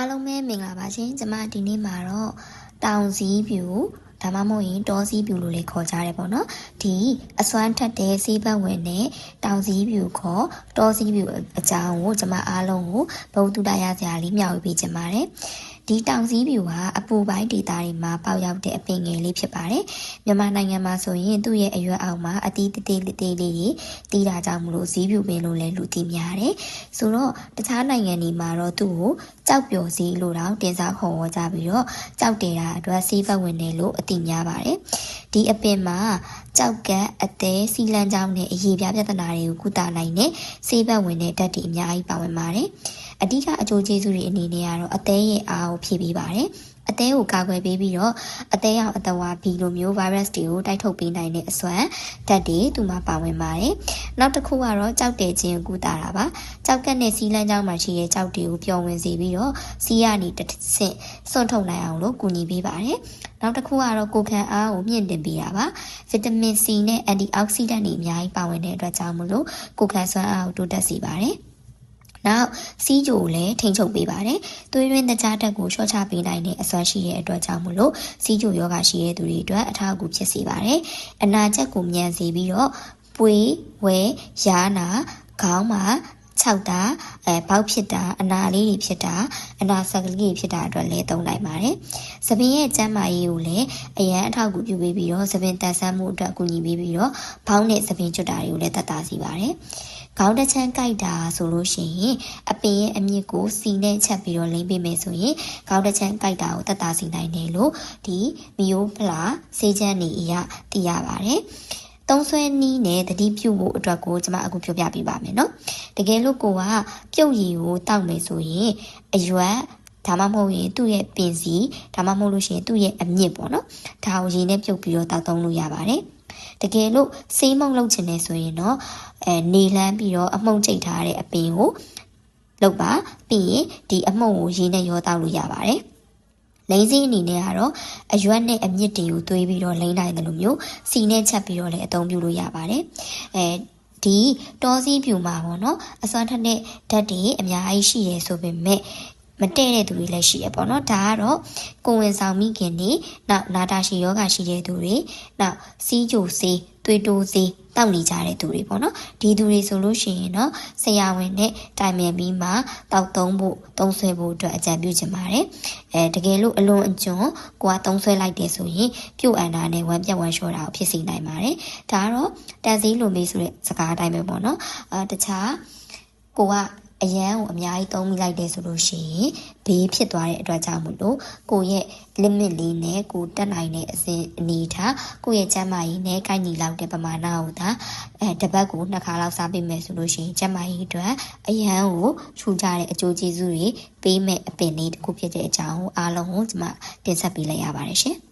အားလုံးပဲမင်္ဂလာပါရှင်ကျမဒီနေ့မှာတော့တောင်စည်းပြူဒါမှမဟုတ်ရင်တောစည်းပြူလို့လည်းခေါ်ကြတယ်ပေါ့နော်ဒီအစွမ်းထက်တဲ့စေးပတ်ဝင်နဲ့တောင်စည်းပြူခေါ်တောစည်းပြူအကြောင်းကိုကျမအားလုံးကိုဘုဒ္ဓတရားစရာလေးမျှဝေပေးချင်ပါတယ် ဒီတောင်စည်းပြူဟာအပူပိုင်းဒေသတွေမှာပေါက်ရောက်တဲ့အပင်ငယ်လေးဖြစ်ပါတယ်မြန်မာနိုင်ငံမှာဆိုရင်သူ့ရဲ့အရွက်အောက်မှာအတီးတေးတေးလေးတွေတီးတာကြောင့်မလို့စည်းပြူပင်လို့လည်းလူသိများတယ်ဆိုတော့တခြားနိုင်ငံတွေမှာတော့သူ့ကိုကြောက်ပျော်စည်းလို့တော့တင်စားခေါ်ဝေါ်ကြပြီးတော့ကြောက်တယ်တာအတွက်စီးပတ်ဝင်တယ်လို့အသိများပါတယ်ဒီအပင်မှာကြောက်ကက်အသေးစီလန်းချောင်းနဲ့အရေးပြပြဿနာတွေကိုကုသနိုင်တဲ့ဆေးဘက်ဝင်တဲ့ဓာတ်တွေအများကြီးပါဝင်ပါတယ် အဓိကအကျိုးကျေးဇူးတွေအနေနဲ့ကတော့အသေးရဲ့အားကိုဖြည့်ပေးပါတယ်အသေးကိုကာကွယ်ပေးပြီးတော့အသေးရောက်အတဝါဘီလိုမျိုး virus တွေကိုတိုက်ထုတ်ပေးနိုင်တဲ့အစွမ်းဓာတ်တွေသူမှာပါဝင်ပါတယ်။နောက်တစ်ခုကတော့ကြောက်တဲ့ခြင်းကိုကုသတာပါ။ကြောက်ကက်နဲ့စီးလန်းကြောင်းမှာရှိတဲ့ကြောက်တွေကိုပျော်ဝင်စေပြီးတော့စီးရနေတစ်ဆင့်စွန့်ထုတ်နိုင်အောင်လို့ကူညီပေးပါတယ်။နောက်တစ်ခုကတော့ကိုခံအားကိုမြင့်တင်ပေးတာပါ။ဗီတာမင် C နဲ့ antioxidant တွေအများကြီးပါဝင်တဲ့အတွက်ကြောင့်မလို့ကိုခံစွမ်းအားကိုတိုးတက်စေပါတယ်။ နောက်စီးကြိုကိုလည်းထိန်းချုပ်ပေးပါတယ်။သွေးရင်းတကြားတက်ကိုလျှော့ချပေးနိုင်တဲ့အစွမ်းရှိတဲ့အတွက်ကြောင့်မလို့စီးကြိုယောဂရှိတဲ့သူတွေအတွက်အထောက်အကူဖြစ်စေပါတယ်။အနာချက်ကိုမြန်စေပြီးတော့ပွေးဝဲရားနာခေါင်းမှာ၆တာအဲပေါက်ဖြစ်တာအနာလေးတွေဖြစ်တာအနာဆက်ကလေးတွေဖြစ်တာအတွက်လည်းသုံးနိုင်ပါတယ်။သပင်ရဲ့ကျန်းမာရေးကိုလည်းအရန်အထောက်အကူပြုပေးပြီးတော့သပင်တန်ဆန်းမှုအတွက်ကူညီပေးပြီးတော့ဘောင်းနဲ့သပင်ကျွတ်တာတွေကိုလည်းတတ်တာစီပါတယ်။ ခေါင်းတစ်ချမ်းကြိုက်တာဆိုလို့ရှိရင်အပင်ရဲ့အမြင့်ကိုစီနဲ့ချက်ပြီးတော့လိမ့်ပေးမယ်ဆိုရင်ခေါင်းတစ်ချမ်းကြိုက်တာကိုတတ်တာစီနိုင်တယ်လို့ဒီမီယိုဖလာစေးချမ်းနေအရာသိရပါတယ်သုံးဆွဲနီးနဲ့တတိပြုတ်ဖို့အတွက်ကိုကျွန်မအခုပြောပြပေးပါမယ်နော်တကယ်လို့ကိုကပြုတ်ရည်ကိုတောက်မယ်ဆိုရင်အရွက်ဒါမှမဟုတ်ရင်သူ့ရဲ့ပင်စီဒါမှမဟုတ်လို့ရှိရင်သူ့ရဲ့အမြင့်ပေါ့နော်ဒါကိုရည်နဲ့ပြုတ်ပြီးတော့တောက်သုံးလို့ရပါတယ် တကယ်လို့စေးမုံလုပ်ချင်နေဆိုရင်တော့အဲနေလန်းပြီးတော့အမှုန့်ကျိတ်ထားတဲ့အပင်ကိုလုပ်ပါပြီးရင်ဒီအမှုန့်ကိုရေနဲ့ရောတောက်လို့ရပါတယ်လိမ့်စည်းအနေနဲ့ကတော့အရွက်နဲ့အမြင့်တွေကိုသွေးပြီးတော့လိမ့်နိုင်တယ်လို့မျိုးစီနဲ့ချက်ပြီးတော့လည်းအသုံးပြုလို့ရပါတယ်အဲဒီတောစည်းပြူမှာပေါ့နော်အစွမ်းထက်တဲ့ဓာတ်တွေအများကြီးရှိရဲဆိုပေမဲ့ မတည့်တဲ့သူတွေလည်းရှိရပေါ့နော်ဒါကတော့ကိုဝင်ဆောင်မိခင်တွေနောက်နာတာရှိယောဂရှိတဲ့သူတွေနောက်စီးကြိုစေးသွေးတိုးစေးတောက်နေကြတဲ့သူတွေပေါ့နော်ဒီသူတွေဆိုလို့ရှိရင်တော့ဆရာဝန်နဲ့တိုင်ပင်ပြီးမှတောက်သုံးဖို့သုံးဆွဲဖို့အတွက်အကြံပြုချင်ပါတယ်အဲတကယ်လို့အလွန်အကျွံကိုကသုံးဆွဲလိုက်တယ်ဆိုရင်ပြုတ်အန်တာနဲ့ဝမ်းပြက်ဝမ်းလျှောတာကိုဖြစ်စေနိုင်ပါတယ်ဒါကတော့တန်စည်းလိုမေးဆိုတဲ့စကားအတိုင်းပဲပေါ့နော်အဲတခြားကိုက အရန်ကိုအများကြီးသုံးမိလိုက်တယ်ဆိုလို့ရှိရင်ဘေးဖြစ်သွားတဲ့အတွက်ကြောင့်မို့လို့ကိုရဲ့ limit လေးနဲ့ကိုတက်နိုင်တဲ့အစဉ်အနေထားကိုရဲ့ကျန်းမာရေးနဲ့ကိုက်ညီလောက်တဲ့ပမာဏကိုသာအဲတပတ်ကိုနှစ်ခါလောက်စားပေးမယ်ဆိုလို့ရှိရင်ကျန်းမာရေးအတွက်အရန်ကိုထူကြတဲ့အကျိုးကျေးဇူးတွေပေးမဲ့အပင်လေးတစ်ခုဖြစ်တဲ့အကြောင်းအားလုံးကိုကျွန်မတင်ဆက်ပေးလိုက်ရပါတယ်ရှင်။